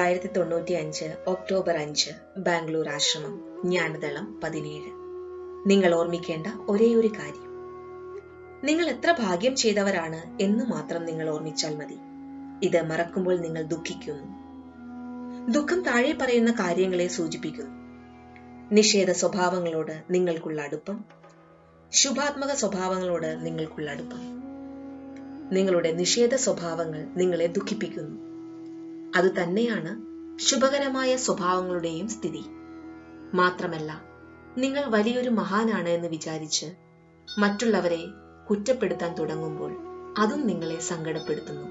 തൊള്ളായിരത്തി തൊണ്ണൂറ്റി അഞ്ച് ഒക്ടോബർ അഞ്ച് ബാംഗ്ലൂർ ആശ്രമം ജ്ഞാനതളം പതിനേഴ്. നിങ്ങൾ ഓർമ്മിക്കേണ്ട ഒരേ ഒരു കാര്യം. നിങ്ങൾ എത്ര ഭാഗ്യം ചെയ്തവരാണ് എന്ന് മാത്രം നിങ്ങൾ ഓർമ്മിച്ചാൽ മതി. ഇത് മറക്കുമ്പോൾ നിങ്ങൾ ദുഃഖിക്കുന്നു. ദുഃഖം താഴെ പറയുന്ന കാര്യങ്ങളെ സൂചിപ്പിക്കുന്നു. നിഷേധ സ്വഭാവങ്ങളോട് നിങ്ങൾക്കുള്ള അടുപ്പം ശുഭാത്മക സ്വഭാവങ്ങളോട് നിങ്ങൾക്കുള്ള അടുപ്പം. നിങ്ങളുടെ നിഷേധ സ്വഭാവങ്ങൾ നിങ്ങളെ ദുഃഖിപ്പിക്കുന്നു. അത് തന്നെയാണ് ശുഭകരമായ സ്വഭാവങ്ങളുടെയും സ്ഥിതി. മാത്രമല്ല നിങ്ങൾ വലിയൊരു മഹാനാണ് എന്ന് വിചാരിച്ച് മറ്റുള്ളവരെ കുറ്റപ്പെടുത്താൻ തുടങ്ങുമ്പോൾ അതും നിങ്ങളെ സങ്കടപ്പെടുത്തുന്നു.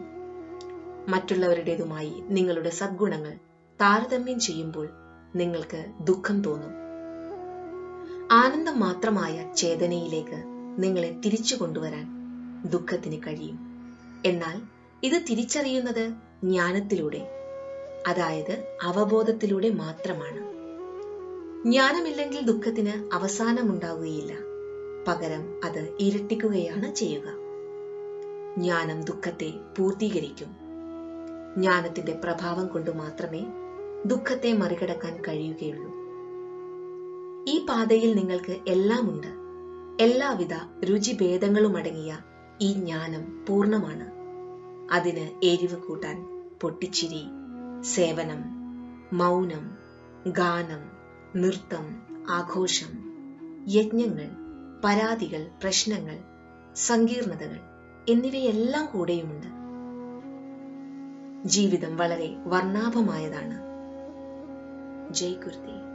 മറ്റുള്ളവരുടേതുമായി നിങ്ങളുടെ സദ്ഗുണങ്ങൾ താരതമ്യം ചെയ്യുമ്പോൾ നിങ്ങൾക്ക് ദുഃഖം തോന്നും. ആനന്ദം മാത്രമായ ചേതനയിലേക്ക് നിങ്ങളെ തിരിച്ചു കൊണ്ടുവരാൻ ദുഃഖത്തിന് കഴിയും. എന്നാൽ ഇത് തിരിച്ചറിയുന്നത് ജ്ഞാനത്തിലൂടെ അതായത് അവബോധത്തിലൂടെ മാത്രമാണ്. ജ്ഞാനമില്ലെങ്കിൽ ദുഃഖത്തിന് അവസാനമുണ്ടാവുകയില്ല. പകരം അത് ഇരട്ടിക്കുകയാണ് ചെയ്യുക. ജ്ഞാനം ദുഃഖത്തെ പൂർത്തീകരിക്കും. ജ്ഞാനത്തിന്റെ പ്രഭാവം കൊണ്ട് മാത്രമേ ദുഃഖത്തെ മറികടക്കാൻ കഴിയുകയുള്ളൂ. ഈ പാതയിൽ നിങ്ങൾക്ക് എല്ലാമുണ്ട്. എല്ലാവിധ രുചിഭേദങ്ങളും അടങ്ങിയ ഈ ജ്ഞാനം പൂർണമാണ്. അതിന് എരിവ് കൂട്ടാൻ പൊട്ടിച്ചിരി സേവനം മൗനം ഗാനം നൃത്തം ആഘോഷം യജ്ഞങ്ങൾ പരാതികൾ പ്രശ്നങ്ങൾ സങ്കീർണതകൾ എന്നിവയെല്ലാം കൂടെയുമുണ്ട്. ജീവിതം വളരെ വർണാഭമായതാണ്. ജയ് കുർത്തി.